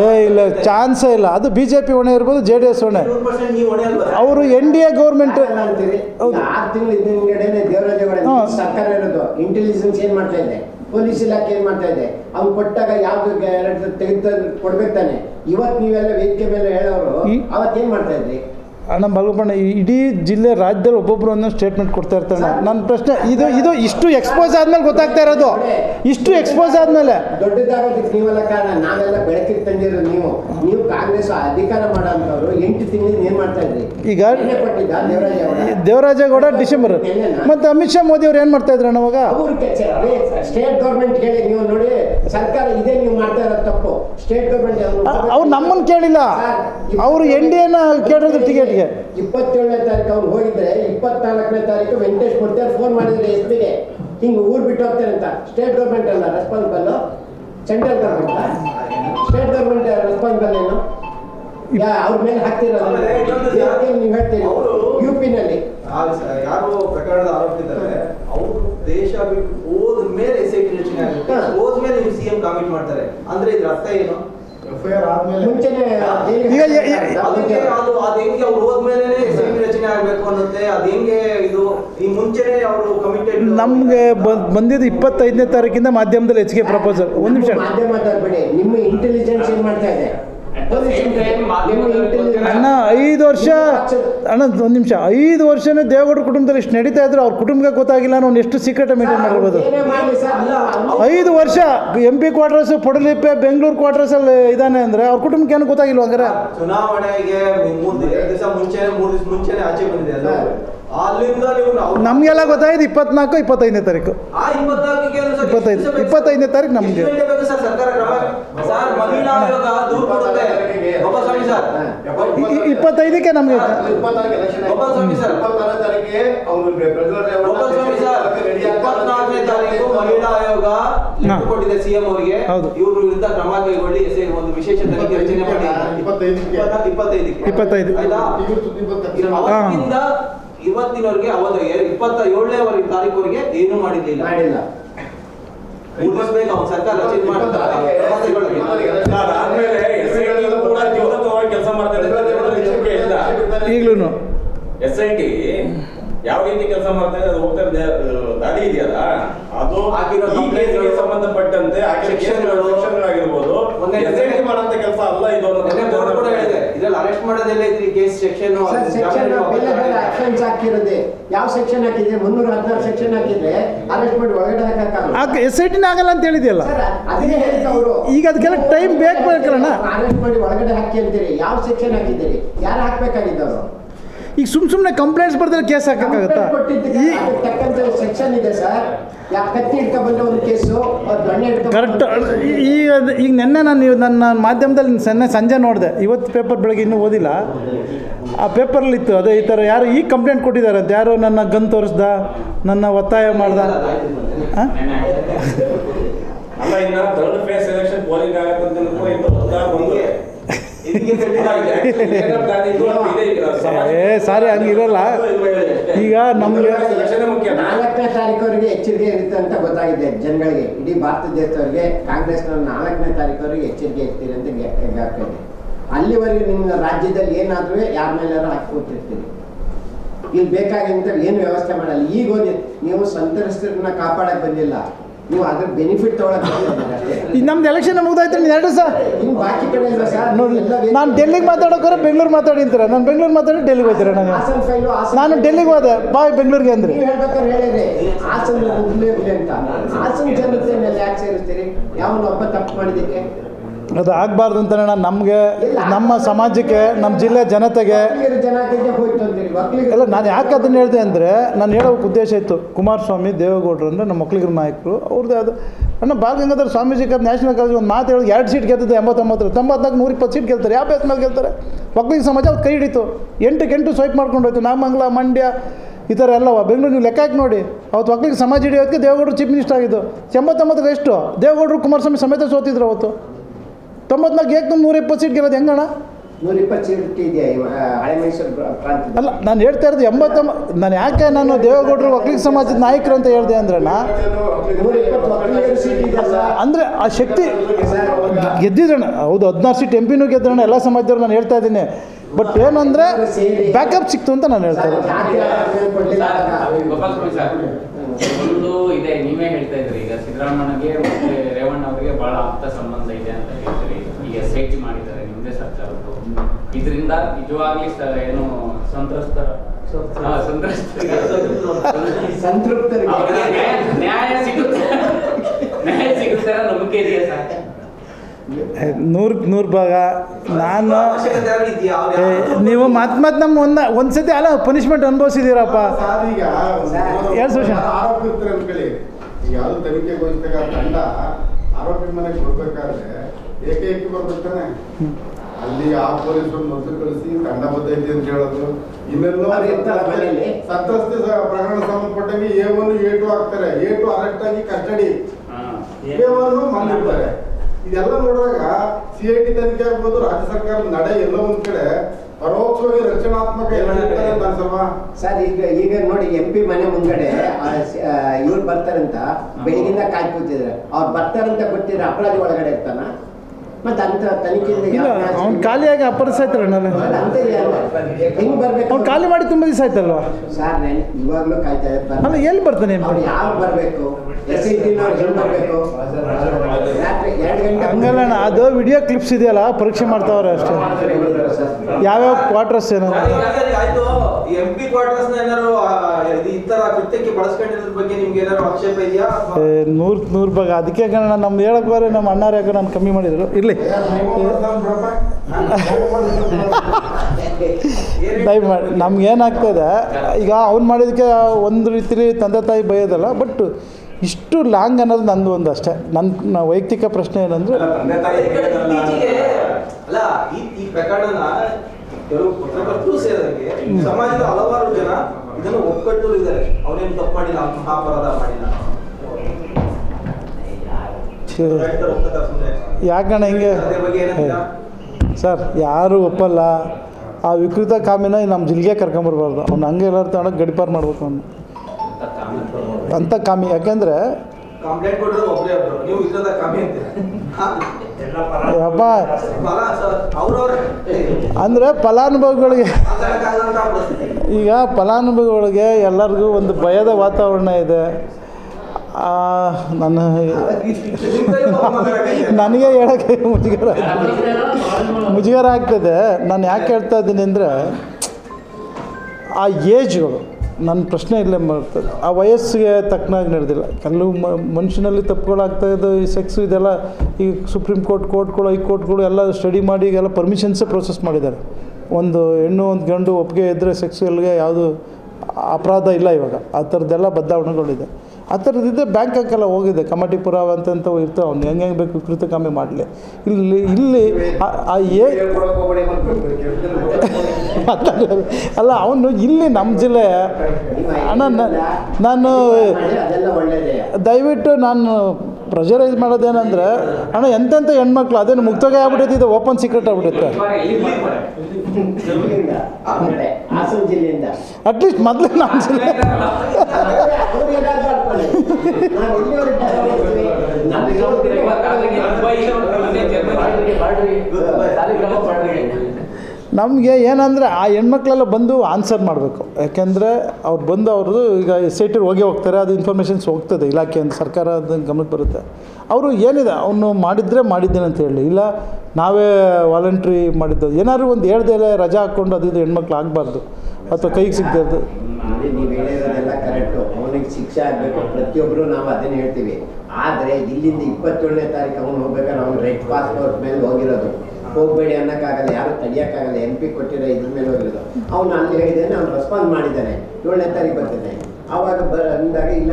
ಏ ಇಲ್ಲ ಚಾನ್ಸೇ ಇಲ್ಲ. ಅದು ಬಿ ಜೆ ಪಿ ಹೊಣೆ ಇರ್ಬೋದು ಜೆ ಡಿ ಎಸ್ ಹೊಣೆ. ಅವರು N D A government intelligence ಏನು ಮಾಡ್ತಾ ಇದೆ? ಪೊಲೀಸ್ ಇಲಾಖೆ ಏನ್ ಮಾಡ್ತಾ ಇದೆ? ಅವ್ನು ಕೊಟ್ಟಾಗ ಯಾವ್ದು ತೆಗೆದು ಕೊಡ್ಬೇಕು ತಾನೆ? ಇವತ್ತು ನೀವೆಲ್ಲ ವೇದಿಕೆ ಮೇಲೆ ಹೇಳೋರು ಅವತ್ತು ಅವತ್ತೇನ್ ಮಾಡ್ತಾ ಇದ್ರಿ? ಅಣ್ಣ ಮಲ್ಗಪ್ಪಣ್ಣ ಈ ಇಡೀ ಜಿಲ್ಲೆ ರಾಜ್ಯದಲ್ಲಿ ಒಬ್ಬೊಬ್ರು ಒಂದೊಂದು ಸ್ಟೇಟ್ಮೆಂಟ್ ಕೊಡ್ತಾ ಇರ್ತಾನೆ ನನ್ನ ಪ್ರಶ್ನೆ ಇದು ಇದು ಇಷ್ಟು ಎಕ್ಸ್ಪೋಸ್ ಆದ್ಮೇಲೆ ಗೊತ್ತಾಗ್ತಾ ಇರೋದು. ಇಷ್ಟು ಎಕ್ಸ್ಪೋಸ್ ಆದ್ಮೇಲೆ. ನೀವೆಲ್ಲ ಕಾರಣ ನಾವೆಲ್ಲ ಬೆಳಕಿಗೆ ತಂದಿರೋ ನೀವು. ನೀವು ಕಾಂಗ್ರೆಸ್ ಅಧಿಕಾರ ಮಾಡೋಂಥವ್ರು ಎಂಟು ತಿಂಗಳು ಏನ್ ಮಾಡ್ತಾ ಇದ್ರಿ. ಈಗ ದೇವರಾಜೇಗೌಡ ಡಿಸೆಂಬರ್. ಮತ್ತು ಅಮಿತ್ ಶಾ ಮೋದಿ ಅವ್ರು ಏನು ಮಾಡ್ತಾ ಇದ್ರು ಅವಾಗ ಸ್ಟೇಟ್ ಗೌರ್ಮೆಂಟ್ ಹೇಳಿ ನೀವು ನೋಡಿ ಸರ್ಕಾರ ಇದೇ ನೀವು ಮಾಡ್ತಾ ಇರೋದು ತಪ್ಪು. ಸ್ಟೇಟ್ ಗೌರ್ಮೆಂಟ್ ಅವ್ರು ನಮ್ಮನ್ನು ಕೇಳಿಲ್ಲ. ಅವರು ಎನ್ ಡಿ ಎನ ಕೇಳಿದ್ರು ಇಪ್ಪತ್ತೇಳನೇ ತಾರೀಕು ಅವ್ರು ಹೋಗಿದ್ರೆ ಇಪ್ಪತ್ನಾಲ್ಕನೇ ತಾರೀಕು ವೆಂಕಟೇಶ್ ಮೂರ್ತಿ ಅವ್ರು ಫೋನ್ ಮಾಡಿದ್ರೆ ಎಸ್ ಪಿಗೆ ಹಿಂಗೆ ಊರ್ ಬಿಟ್ಟು ಹೋಗ್ತಾರೆ ಅಂತ. ಸ್ಟೇಟ್ ಗೌರ್ಮೆಂಟ್ ಅಲ್ಲ responsible central government state government responsible ಏನು? ಯಾ ಅವ್ರ ಮೇಲೆ ಯಾಕೆ ನೀವು ಹೇಳ್ತೀರಿ? ಅವರು- ಯು ಪಿನಲ್ಲಿ ಯಾರು ಪ್ರಕರಣದ ಆರೋಪಿದ್ದಾರೆ. ಅವರು ದೇಶ ಬಿಟ್ಟು ಹೋದ ಮೇಲೆ ಎಸ್ ಐ ಟಿ ರಚನೆ ಆಗುತ್ತೆ. ಹಾ. ಹೋದ್ಮೇಲೆ ನೀವು ಸಿಎಂ ಕಾಮಿಟ್ ಮಾಡ್ತಾರೆ. ಅಂದ್ರೆ ಇದ್ರ ಅರ್ಥ ಏನು? ಎಫ್ ಐ ಆರ್ ಆದ್ಮೇಲೆ ಮುಂಚೆನೆ ಅದಕ್ಕೆ ಅದು ಅದು ಹೆಂಗೆ ಅವ್ರು ಹೋದ್ಮೇಲೆ ಸಿಟಿ ರಚನೆ ಆಗಬೇಕು ಅನ್ನುತ್ತೆ. ಅದು ಹೆಂಗೆ ಇದು ಈ ಮುಂಚೆನೆ ಅವರು ಕಮಿಟೆಡ್ ನಮಗೆ ಬಂದಿದ್ದು ಇಪ್ಪತ್ತೈದನೇ ತಾರೀಕಿಂದ ಮಾಧ್ಯಮದಲ್ಲಿ ಹೆಚ್ಚಿಗೆ ಪ್ರಪೋಸಲ್ ಒಂದು ನಿಮಿಷ. ಮಾಧ್ಯಮ ನಿಮ್ಮ ಇಂಟೆಲಿಜೆನ್ಸ್ ಏನ್ ಮಾಡ್ತಾ ಇದೆ? ಅಣ್ಣ ಐದು ವರ್ಷ ಅಣ್ಣ ಒಂದು ನಿಮಿಷ. ಐದು ವರ್ಷನೇ ದೇವಗೌಡ ಕುಟುಂಬದಲ್ಲಿ ಇಷ್ಟು ನಡೀತಾ ಇದ್ರು ಅವ್ರ ಕುಟುಂಬಕ್ಕೆ ಗೊತ್ತಾಗಿಲ್ಲ ಅನ್ನೋ ಎಷ್ಟು ಸೀಕ್ರೆಟ್ ಮೇಂಟೈನ್ ಮಾಡಿರ್ಬೋದು? ಐದು ವರ್ಷ. ಎಂ ಪಿ ಕ್ವಾರ್ಟರ್ಸ್ ಪೊಡಲಿಪ್ಪೆ ಬೆಂಗಳೂರು ಕ್ವಾರ್ಟರ್ಸ್ ಅಲ್ಲಿ ಇದಾನೆ ಅಂದ್ರೆ ಅವ್ರ ಕುಟುಂಬಕ್ಕೆ ಏನು ಗೊತ್ತಾಗಿಲ್ವ ಹಂಗಾರೆ? ಚುನಾವಣೆಗೆ ಮೂರು ದಿವಸ ಮುಂಚೆ ಮೂರ್ ದಿವಸ ಮುಂಚೆನೆ ಆಚೆ ಬಂದಿದೆ ನಮಗೆಲ್ಲ ಗೊತ್ತಾಯ್ತು ಇಪ್ಪತ್ನಾಲ್ಕು ಇಪ್ಪತ್ತೈದನೇ ತಾರೀಕು. ಇಪ್ಪತ್ತೈದು. ಇಪ್ಪತ್ತೈದನೇ ತಾರೀಕು ನಮ್ಗೆ. ಇಪ್ಪತ್ತೈದಕ್ಕೆ ನಮಗೆ ಕೊಟ್ಟಿದೆ ಸಿಎಂ ಅವರಿಗೆ. ಹೌದು. ಇವ್ರ ವಿರುದ್ಧ ಕ್ರಮ ಕೈಗೊಳ್ಳಿ ಎಸ್ ಐ ಒಂದು ವಿಶೇಷ ತನಿಖೆ ರಚನೆ ಮಾಡಿ. ಇಪ್ಪತ್ತೈದು. ಆಯ್ತಾ? ಇವತ್ತಿನವರೆಗೆ ಅವತ್ತು ಇಪ್ಪತ್ತ ಏಳನೇ ತಾರೀಕುವರೆಗೆ ಏನು ಮಾಡಿರ್ಲಿಲ್ಲ. ಮಾಡಿಲ್ಲ. ಮುಗಿಸ್ಬೇಕು ಅವ್ನು ಸರ್ಕಾರ ರಚನೆ ಮಾಡ್ತಾರೆ. ಕೆಲಸ ಮಾಡ್ತಾರೆ. ಈಗಲೂ ಎಸ್ ಐ ಟಿ ಯಾವ ರೀತಿ ಕೆಲಸ ಮಾಡ್ತಾ ಇದೆ ಅದು ಹೋಗ್ತಾ ಇದೆ. ದಾರಿ ಇದೆಯಲ್ಲ? ಅದು ಹಾಕಿರೋ ಸಂಬಂಧಪಟ್ಟಂತೆ ಒಂದೇ ಎಸ್ ಐ ಟಿ ಮಾಡಂತ ಕೆಲಸ ಅಲ್ಲ ಇದು ಇದ್ರಲ್ಲಿ ಅರೆಸ್ಟ್ ಮಾಡೋದೆಲ್ಲ ಐತ್ರಿ ಕೇಸ್ ಸೆಕ್ಷನ್ ಸರ್ ಸೆಕ್ಷನ್ ಬೇರೆ ಬೇರೆ ಆಕ್ಷನ್ಸ್ ಹಾಕಿರೋದೆ. ಯಾವ ಸೆಕ್ಷನ್ ಹಾಕಿದ್ರೆ ಮುನ್ನೂರ ಹದಿನಾರು ಸೆಕ್ಷನ್ ಹಾಕಿದ್ರೆ ಅರೆಸ್ಟ್ ಮಾಡಿ ಒಳಗಡೆ ಹಾಕಕ್ಕಾಗಲ್ಲ ಎಸ್ ಐ ಟಿನ ಆಗಲ್ಲ ಅಂತ ಹೇಳಿದೆಯಲ್ಲ? ಸರ್ ಅದನ್ನೇ ಹೇಳಿದ್ದು ಅವರು. ಈಗ ಅದಕ್ಕೆಲ್ಲ ಟೈಮ್ ಬೇಕು ಬೇಕಲ್ಲಣ್ಣ ಅರೆಸ್ಟ್ ಮಾಡಿ ಒಳಗಡೆ ಹಾಕಿ ಅಂತೀರಿ. ಯಾವ ಸೆಕ್ಷನ್ ಹಾಕಿದ್ದೀರಿ? ಯಾರು ಹಾಕ್ಬೇಕಾಗಿದ್ದವರು ಈಗ ಸುಮ್ ಸುಮ್ಮನೆ ಕಂಪ್ಲೇಂಟ್ಸ್ ಬರ್ದ್ರೆ ಕೇಸ್ ಹಾಕಕ್ಕಾಗತ್ತಾ? ಸೆಕ್ಷನ್ ಇದೆ ಸರ್. ಕರೆಕ್ಟ್ ಈಗ ಅದು- ಈಗ ನಿನ್ನೆ ನಾನು ನನ್ನ ಮಾಧ್ಯಮದಲ್ಲಿ ಸನ್ನೆ ಸಂಜೆ ನೋಡಿದೆ. ಇವತ್ತು ಪೇಪರ್ ಬೆಳಗ್ಗೆ ಇನ್ನೂ ಓದಿಲ್ಲ. ಆ ಪೇಪರಲ್ಲಿತ್ತು ಅದೇ ಈ ಥರ ಯಾರು ಈ ಕಂಪ್ಲೇಂಟ್ ಕೊಟ್ಟಿದ್ದಾರೆ ಅಂತ. ಯಾರು ನನ್ನ ಗನ್ ತೋರಿಸ್ದ ನನ್ನ ಒತ್ತಾಯ ಮಾಡ್ದ? ಹಾಂ? ಏ, ಸಾರಿ, ಹಂಗಿರಲ್ಲ. ಈಗ ನಮಗೆ ನಾಲ್ಕನೇ ತಾರೀಕವರೆಗೆ ಎಚ್ಚರಿಕೆ ಇರುತ್ತೆ ಅಂತ ಗೊತ್ತಾಗಿದೆ ಜನಗಳಿಗೆ. ಇಡೀ ಭಾರತ ದೇಶದವರಿಗೆ ಕಾಂಗ್ರೆಸ್ನವ್ರು ನಾಲ್ಕನೇ ತಾರೀಕವರೆಗೆ ಎಚ್ಚರಿಕೆ ಇರ್ತೀರಿ ಅಂತ ಆಗ್ತದೆ ಅಲ್ಲಿವರೆಗೆ ನಿಮ್ಮ ರಾಜ್ಯದಲ್ಲಿ ಏನಾದ್ರೂ ಯಾರ ಮೇಲಾದ್ರೂ ಹಾಕ್ಕೊತಿರ್ತೀರಿ ಇಲ್ಲಿ ಬೇಕಾಗಿಂತ ಏನು ವ್ಯವಸ್ಥೆ ಮಾಡಲ್ಲ. ಈಗ ಹೋಗಿ ನೀವು ಸಂತ್ರಸ್ತರನ್ನ ಕಾಪಾಡಕ್ ಬಂದಿಲ್ಲ. ನೀವು ಅದ್ರ ಬೆನಿಫಿಟ್ ತಗೊಳಕ್ ಬಂದಿದ್ದೀರಿ ಅಷ್ಟೇ ಈಗ ನಮ್ದು ಎಲೆಕ್ಷನ್ ಮುಗ್ದಾಯ್ತು ಎರಡು ಸರ್ ಬಾಕಿ ಕಡೆ ಇಲ್ಲ ಸರ್? ನೋಡಿ ನಾನು ಡೆಲ್ಲಿಗೆ ಮಾತಾಡೋಕ್ಕೋರೆ ಬೆಂಗಳೂರು ಮಾತಾಡಿ ಅಂತಾರೆ? ನಾನು ಬೆಂಗಳೂರು ಮಾತಾಡಿ ಡೆಲ್ಲಿಗೆ ಹೋಗ್ತೀರ ನಾನು? ನಾನು ಡೆಲ್ಲಿಗೆ ಹೋದೆ. ಬಾಯ್ ಬೆಂಗಳೂರಿಗೆ ಅಂದ್ರೆ. ಹೇಳ್ಬೇಕಾದ್ರೆ ಹೇಳಿದ್ರಿ ಹಾಸನ ಅಂತ. ಹಾಸನ ಜನತೆ ಮೇಲೆ ಯಾಕೆ ಸೇರಿಸ್ತೀರಿ? ಒಬ್ಬ ತಪ್ಪು ಮಾಡಿದ್ದಕ್ಕೆ? ಅದು ಆಗಬಾರ್ದು ಅಂತ ನಮಗೆ ನಮ್ಮ ಸಮಾಜಕ್ಕೆ ನಮ್ಮ ಜಿಲ್ಲೆ ಜನತೆಗೆ. ಎಲ್ಲ ನಾನು ಯಾಕೆ ಅದನ್ನು ಹೇಳಿದೆ ಅಂದರೆ ನಾನು ಹೇಳೋ ಉದ್ದೇಶ ಇತ್ತು. ಕುಮಾರಸ್ವಾಮಿ ದೇವೇಗೌಡರು ಅಂದರೆ ನಮ್ಮ ಮಕ್ಕಳಿಗೆ ನಾಯಕರು ಅವ್ರದ್ದೇ ಅದು. ಅಣ್ಣ ಬಾಲ್ ಗಂಗಾಧರ ಸ್ವಾಮೀಜಿ ಕರ್ ನ್ಯಾಷನಲ್ ಕಾಲೇಜ್ ಒಂದು ಮಾತು ಹೇಳಿ ಎರಡು ಸೀಟ್ ಗೆದ್ದಿದೆ ಎಂಬತ್ತೊಂಬತ್ತರ. ತೊಂಬತ್ನಾಲ್ಕು ನೂರ ಇಪ್ಪತ್ತು ಸೀಟ್ ಗೆಲ್ತಾರೆ. ಯಾವ ಬೇಸ್ ಮೇಲೆ ಗೆಲ್ತಾರೆ? ಮಕ್ಕಳಿಗೆ ಸಮಾಜ ಅವ್ರು ಕೈ ಹಿಡಿತು. ಎಂಟಕ್ಕೆ ಎಂಟು ಸ್ವೈಪ್ ಮಾಡ್ಕೊಂಡು ಹೋಯ್ತು. ನಾಮಂಗಲ ಮಂಡ್ಯ ಈ ಥರ ಎಲ್ಲವ. ಬೆಂಗಳೂರು ನೀವು ಲೆಕ್ಕ ಹಾಕಿ ನೋಡಿ. ಅವತ್ತು ಮಕ್ಕಳಿಗೆ ಸಮಾಜ ಹಿಡಿಯೋದಕ್ಕೆ ದೇವೇಗೌಡರು ಚೀಫ್ ಮಿನಿಸ್ಟರ್ ಆಗಿದ್ದು. ಎಂಬತ್ತೊಂಬತ್ತರ ಎಷ್ಟು? ದೇವೇಗೌಡರು ಕುಮಾರಸ್ವಾಮಿ ಸಮೇತ ಸೋತಿದ್ರು ಅವತ್ತು. ತೊಂಬತ್ನಾಲ್ಕು ಏಕ್ ನೂರ ಇಪ್ಪತ್ತು ಸೀಟ್ ಗೆಲ್ಲೋದು ಹೆಂಗಣ್ಣ ನೂರ ಇಪ್ಪತ್ತು ಸೀಟ್ ಇದೆಯಾ ಹಳೆ ಮೈಸೂರು ಅಲ್ಲ ನಾನು ಹೇಳ್ತಾ ಇರೋದು ಎಂಬತ್ತೊಂಬ ನಾನು ಯಾಕೆ ನಾನು ದೇವೇಗೌಡರು ವಕೀಲ ಸಮಾಜದ ನಾಯಕರು ಅಂತ ಹೇಳಿದೆ ಅಂದ್ರೆ ಅಂದರೆ ಆ ಶಕ್ತಿ ಗೆದ್ದಿದ್ರಣ್ಣ ಹೌದು ಹದಿನಾರು ಸೀಟ್ ಎಂ ಪಿನೂ ಗೆದ್ರಣ್ಣ ಎಲ್ಲ ಸಮಾಜದವ್ರು ನಾನು ಹೇಳ್ತಾ ಇದ್ದೀನಿ. ಬಟ್ ಏನಂದ್ರೆ ಬ್ಯಾಕಪ್ ಸಿಕ್ತು ಅಂತ ನಾನು ಹೇಳ್ತಾ ಇದ್ದೀನಿ ಜಾತಿ ಆಧಾರದ ಮೇಲೆ ಕೊಡ್ಲಿಲ್ಲ ಅವಾಗ. ಗೋಪಾಲಸ್ವಾಮಿ ಸರ್ ಒಂದು ಇದೆ ನೀವೇ ಹೇಳ್ತಾ ಇದ್ರಿ ಈಗ ಸಿದ್ದರಾಮಣ್ಣಗೆ ಮತ್ತೆ ರೇವಣ್ಣ ಅವರಿಗೆ ಬಹಳ ಆಪ್ತ ಸಂಬಂಧ ಇದೆ ಅಂತ ಹೇಳ್ತೀರಿ. ಈಗ ಎಸ್ ಐ ಟಿ ಮಾಡಿದ್ದಾರೆ ನಿಮ್ಮದೇ ಸರ್ಕಾರದ್ದು ಇದರಿಂದ ನಿಜವಾಗ್ಲಿ ಸ- ಏನು ಸಂತ್ರಸ್ತರ ಸಂತ್ರಸ್ತರಿಗೆ ಸಂತೃಪ್ತರಿಗೆ. ನ್ಯಾಯ- ಸಿಗುತ್ತೆ. ನ್ಯಾಯ ಸಿಗುತ್ತೆ ನಂಬಿಕೆ ಇದೆಯಾ ಸರ್? ನೂರು ನೂರು ಭಾಗ ನಾನು? ನೀವು ಮತ್ತೆ ಮತ್ತೆ ನಮ್ಮ ಒಂದು ಒಂದು ಸತಿ ಅಲ್ಲ ಪನಿಷ್ಮೆಂಟ್ ಅನುಭವಿಸಿದ್ದೀರಪ್ಪ ಎರಡು ಈಗ ಯಾವ್ದು ತನಿಖೆಗೋಸ್ಕರ ತಂಡ ಆರೋಪಿ ಮನೆಗೆ ಕೊಡ್ಬೇಕಾದ್ರೆ ಏಕೈಕಿ ಬರ್ಬೇಕಾನೆ ಅಲ್ಲಿ ಆ ಪೊಲೀಸರು ಮೊದಲು ಕಳಿಸಿ ತಂಡ ಬದ್ದೈತಿ ಅಂತ ಹೇಳೋದು ಇನ್ನೆಲ್ಲೋ ಅವ್ರು ಇರ್ತಾರ ಮನೆಯಲ್ಲಿ? ಸಂತ್ರಸ್ತೆ ಸ- ಪ್ರಕರಣ ಸಂಬಂಧಪಟ್ಟಂಗೆ ಎ ಒನ್ ಎ ಟು ಆಗ್ತಾರೆ ಎ ಟು ಅರೆಸ್ಟ್ ಆಗಿ ಕಸ್ಟಡಿ. ಎ ಒನ್ ಮಲ್ಲಿರ್ತಾರೆ ಇದೆಲ್ಲ ನೋಡಿದಾಗ ಸಿ ಐ ಟಿ ತನಿಖೆ ಆಗ್ಬೋದು ರಾಜ್ಯ ಸರ್ಕಾರದ ನಡೆ ಎಲ್ಲ ಒಂದ್ ಕಡೆ. ಪರೋಕ್ಷವಾಗಿ ರಕ್ಷಣಾತ್ಮಕ ಸರ್ ಈಗ ಈಗ ನೋಡಿ ಎಂ ಪಿ ಮನೆ ಮುಂದ್ಗಡೆ ಇವ್ರು ಬರ್ತಾರಂತ ಬೆಳಿಗಿಂದ ಕಾಯ್ ಕೂತಿದ್ರೆ ಅವ್ರು ಬರ್ತಾರಂತ ಗೊತ್ತಿದ್ರೆ ಅಪರಾಧಿ ಒಳಗಡೆ ಇರ್ತಾನ? ಇಲ್ಲ ಅವ್ನು ಖಾಲಿಯಾಗಿ ಅಪರಿಸ ಆಯ್ತಲ್ಲ ಬರ್ಬೇಕು? ಅವ್ನು ಖಾಲಿ ಮಾಡಿ ತುಂಬ ದಿವಸ ಆಯ್ತಲ್ವಾ? ನಾನು ಅಲ್ಲ ಎಲ್ಲಿ ಬರ್ತಾನೆ ಹಂಗಲ್ಲ ಅಣ್ಣ ಅದು ವಿಡಿಯೋ ಕ್ಲಿಪ್ಸ್ ಇದೆಯಲ್ಲ ಪರೀಕ್ಷೆ ಮಾಡ್ತಾವ್ರೆ ಅಷ್ಟೇ. ಯಾವ್ಯಾವ ಕ್ವಾರ್ಟರ್ಸ್ ಏನೋ? ಆಯ್ತು. ಎಂ ಪಿ ಕ್ವಾರ್ಟರ್ಸ್ ಏನಾದ್ರು ಈ ತರ ಕೃತ್ಯಕ್ಕೆ ಬಳಸ್ಕೊಂಡಿರೋದ್ರ ಬಗ್ಗೆ ನಿಮ್ಗೆ ಏನಾದ್ರು ಆಕ್ಷೇಪ ಇದೆಯಾ? ನೂರು ನೂರು ಭಾಗ. ಅದಕ್ಕೆ ಕಣ ನಮ್ಮ ಹೇಳಕ್ ಹೋದ್ರೆ ನಮ್ಮ ಅಣ್ಣಾರ ಯಾಕೆ ನಾನು ಕಮ್ಮಿ ಮಾಡಿದ್ರು. ಇರ್ಲಿ. ದಯಮಾಡಿ ನಮ್ಗೆ ಏನಾಗ್ತದೆ ಈಗ ಅವ್ನು ಮಾಡಿದಕ್ಕೆ ಒಂದು ರೀತಿಲಿ ತಂದೆ ತಾಯಿ ಬೈಯೋದಲ್ಲ ಬಟ್ ಇಷ್ಟು ಲಾಂಗ್ ಅನ್ನೋದು ನಂದು ಒಂದು ಅಷ್ಟೇ. ನನ್ನ ವೈಯಕ್ತಿಕ ಪ್ರಶ್ನೆ ಏನಂದರೆ ಕೆಲವು ಪತ್ರಕರ್ತರು ಸೇರಿದಂಗೆ ಸಮಾಜದ ಹಲವಾರು ಜನ ಇದನ್ನು ಒಪ್ಪಿಟ್ಟು ಇದ್ದಾರೆ ಅವ್ರೇನ್ ತಪ್ಪು ಮಾಡಿಲ್ಲ ಅಪರಾಧ ಮಹಾಪರಾಧ ಮಾಡಿಲ್ಲ ಯಾಕಣ ಹಿಂಗೆ? ಸರ್ ಯಾರು ಒಪ್ಪಲ್ಲ. ಆ ವಿಕೃತ ಕಾಮಿನ ನಮ್ಮ ಜಿಲ್ಲೆಗೆ ಕರ್ಕೊಂಬರ್ಬಾರ್ದು ಅವ್ನು ಹಂಗೆ ಎಲ್ಲರೂ ತಗೊಂಡೋಗಿ ಗಡಿಪಾರು ಮಾಡ್ಬೇಕು ಅವನು. ಅಂಥ ಕಾಮಿ. ಯಾಕೆಂದರೆ ಕಂಪ್ಲೇಂಟ್ ಕೊಟ್ಟರು ಒಬ್ಬರೇ ಒಬ್ರು. ನೀವು ಇದ್ರದ ಕಮ್ಮಿ ಅಂತೀರ. ಯಪ್ಪ ಫಲ ಸರ್ ಅವ್ರವ್ರ. ಅಂದರೆ ಫಲಾನುಭವಿಗಳಿಗೆ ಈಗ ಫಲಾನುಭವಿಗಳಿಗೆ ಎಲ್ಲರಿಗೂ ಒಂದು ಭಯದ ವಾತಾವರಣ ಇದೆ. ಆ, ನನ್ನ. ನನಗೆ ಹೇಳೋಕ್ಕೆ ಮುಜುಗರ ಮುಜುಗರ ಆಗ್ತದೆ. ನಾನು ಯಾಕೆ ಹೇಳ್ತಾ ಇದ್ದೀನಿ ಅಂದರೆ ಆ ಏಜ್ಗಳು ನನ್ನ ಪ್ರಶ್ನೆ ಇಲ್ಲೇ ಆ ವಯಸ್ಸಿಗೆ ತಕ್ಕನಾಗಿ ನಡೆದಿಲ್ಲ. ಕೆಲವು ಮನುಷ್ಯನಲ್ಲಿ ತಪ್ಪುಗಳಾಗ್ತಾ ಇದ್ದು ಈ ಸೆಕ್ಸು ಇದೆಲ್ಲ ಈ ಸುಪ್ರೀಂ ಕೋರ್ಟ್, ಕೋರ್ಟ್ಗಳು, ಹೈಕೋರ್ಟ್ಗಳು ಎಲ್ಲ ಸ್ಟಡಿ ಮಾಡಿ ಈಗೆಲ್ಲ ಪರ್ಮಿಷನ್ಸೇ ಪ್ರೊಸೆಸ್ ಮಾಡಿದ್ದಾರೆ. ಒಂದು ಹೆಣ್ಣು, ಒಂದು ಗಂಡು ಒಪ್ಪಿಗೆ ಇದ್ದರೆ ಸೆಕ್ಸುವಲ್ಗೆ ಯಾವುದು ಅಪರಾಧ ಇಲ್ಲ ಇವಾಗ. ಆ ಥರದ್ದೆಲ್ಲ ಬದಲಾವಣೆಗಳಿದೆ. ಆ ಥರದ್ದಿದ್ದರೆ ಬ್ಯಾಂಕಾಕೆಲ್ಲ ಹೋಗಿದೆ. ಕಮಾಟಿ ಪುರಾವ ಅಂತ ಇರ್ತಾವೆ ಅವ್ನು ಹೆಂಗೆ ಹೆಂಗೆ ಬೇಕು ಕೃತ ಕಮ್ಮಿ ಮಾಡಲಿ. ಇಲ್ಲಿ ಇಲ್ಲಿ ಆ- ಏ ಅಲ್ಲ ಅವನು ಇಲ್ಲಿ ನಮ್ಮ ಜಿಲ್ಲೆ ಅಣ್ಣ ನ- ನಾನು ದಯವಿಟ್ಟು ನಾನು ಪ್ರೆಷರೈಸ್ ಮಾಡೋದೇನೆಂದರೆ ಅಣ್ಣ ಎಂತೆಂಥ ಹೆಣ್ಮಕ್ಳು ಅದೇನು ಮುಕ್ತಗೆ ಆಗ್ಬಿಟ್ಟೈತೆ ಇದು ಓಪನ್ ಸೀಕ್ರೆಟ್ ಆಗ್ಬಿಡುತ್ತೆ ಅಟ್ಲೀಸ್ಟ್ ಮೊದಲು ನಮ್ಮ ಜಿಲ್ಲೆ. ನಮಗೆ ಏನಂದರೆ ಆ ಹೆಣ್ಮಕ್ಳೆಲ್ಲ ಬಂದು ಆನ್ಸರ್ ಮಾಡಬೇಕು. ಯಾಕೆಂದರೆ ಅವ್ರು ಬಂದು ಅವ್ರದ್ದು ಈಗ ಎಸ್ ಐ ಟಿ ಹೋಗಿ ಹೋಗ್ತಾರೆ ಅದು ಇನ್ಫಾರ್ಮೇಷನ್ಸ್ ಹೋಗ್ತದೆ ಇಲಾಖೆ ಅಂತ ಸರ್ಕಾರದ ಗಮನಕ್ಕೆ ಬರುತ್ತೆ. ಅವರು ಏನಿದೆ ಅವನು ಮಾಡಿದರೆ ಮಾಡಿದ್ದೇನೆ ಅಂತ ಹೇಳಿ. ಇಲ್ಲ ನಾವೇ ವಾಲಂಟ್ರಿ ಮಾಡಿದ್ದು. ಏನಾದ್ರು ಒಂದು ಹೇಳ್ದೆಲೆ ರಜಾ ಹಾಕ್ಕೊಂಡು ಅದು ಇದು ಹೆಣ್ಮಕ್ಳು ಆಗಬಾರ್ದು. ಅಥವಾ ಕೈಗೆ ಸಿಗ್ತಾ ಅವನಿಗೆ ಶಿಕ್ಷೆ ಆಗಬೇಕು ಪ್ರತಿಯೊಬ್ಬರು ನಾವು ಅದನ್ನೇ ಹೇಳ್ತೀವಿ. ಆದರೆ ಇಲ್ಲಿಂದ ಇಪ್ಪತ್ತೇಳನೇ ತಾರೀಕು ಅವನು ಹೋಗ್ಬೇಕಾದ್ರೆ ಅವ್ನು ರೆಡ್ ಪಾಸ್ಪೋರ್ಟ್ ಮೇಲೆ ಹೋಗಿರೋದು. ಹೋಗಬೇಡಿ ಅನ್ನೋಕ್ಕಾಗಲ್ಲ, ಯಾರು ತಡಿಯೋಕ್ಕಾಗಲ್ಲ, ಎಂ ಪಿ ಕೊಟ್ಟಿರೋ ಇದ್ರ ಮೇಲೆ ಹೋಗಿರೋದು. ಅವನು ಅಲ್ಲಿ ಹೇಳಿದ್ದಾನೆ, ಅವ್ನು ರೆಸ್ಪಾನ್ಸ್ ಮಾಡಿದ್ದಾನೆ. ಏಳನೇ ತಾರೀಕು ಬರ್ತಾನೆ ಆವಾಗ ಬ, ಅಂದಾಗ ಇಲ್ಲ,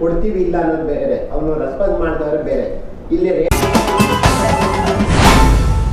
ಕೊಡ್ತೀವಿ ಇಲ್ಲ ಅನ್ನೋದು ಬೇರೆ ಅವನು ರೆಸ್ಪಾನ್ಸ್ ಮಾಡಿದವರು ಬೇರೆ. ಇಲ್ಲಿ